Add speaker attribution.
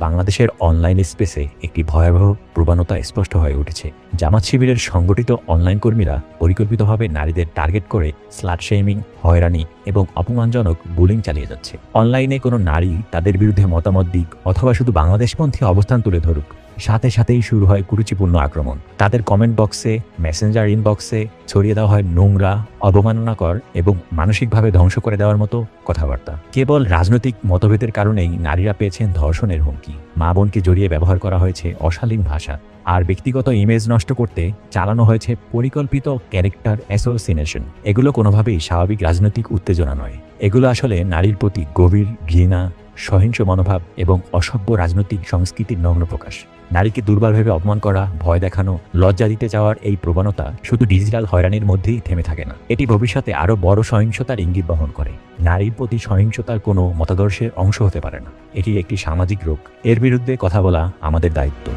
Speaker 1: বাংলাদেশের অনলাইন স্পেসে একটি ভয়াবহ প্রবণতা স্পষ্ট হয়ে উঠেছে। জামাত শিবিরের সংগঠিত অনলাইন কর্মীরা পরিকল্পিতভাবে নারীদের টার্গেট করে স্লাট শেমিং হয়রানি এবং অপমানজনক বুলিং চালিয়ে যাচ্ছে। অনলাইনে কোনো নারী তাদের বিরুদ্ধে মতামত দিক অথবা শুধু বাংলাদেশপন্থী অবস্থান তুলে ধরুক। সাথে সাথেই শুরু হয় কুরুচিপূর্ণ আক্রমণ। তাদের কমেন্ট বক্সে মেসেঞ্জার ইনবক্সে ছড়িয়ে দেওয়া হয় নোংরা, অবমাননাকর এবং মানসিকভাবে ধ্বংস করে দেওয়ার মতো কথাবার্তা। কেবল রাজনৈতিক মতভেদের কারণেই নারীরা পেয়েছেন ধর্ষণের হুমকি। মা বোনকে জড়িয়ে ব্যবহার করা হয়েছে অশালীন ভাষা। আর ব্যক্তিগত ইমেজ নষ্ট করতে চালানো হয়েছে পরিকল্পিত ক্যারেক্টার অ্যাসোসিনেশন এগুলো কোনোভাবেই স্বাভাবিক রাজনৈতিক উত্তেজনা নয়। এগুলো আসলে নারীর প্রতি গভীর ঘৃণা সহিংস মনোভাব এবং অসভ্য রাজনৈতিক সংস্কৃতির নগ্ন প্রকাশ। নারীকে দুর্বলভাবে অপমান করা, ভয় দেখানো, লজ্জা দিতে যাওয়ার এই প্রবণতা শুধু ডিজিটাল হয়রানির মধ্যেই থেমে থাকে না। এটি ভবিষ্যতে আরও বড় সহিংসতার ইঙ্গিত বহন করে। নারীর প্রতি সহিংসতার কোনো মতাদর্শের অংশ হতে পারে না। এটি একটি সামাজিক রোগ। এর বিরুদ্ধে কথা বলা আমাদের দায়িত্ব।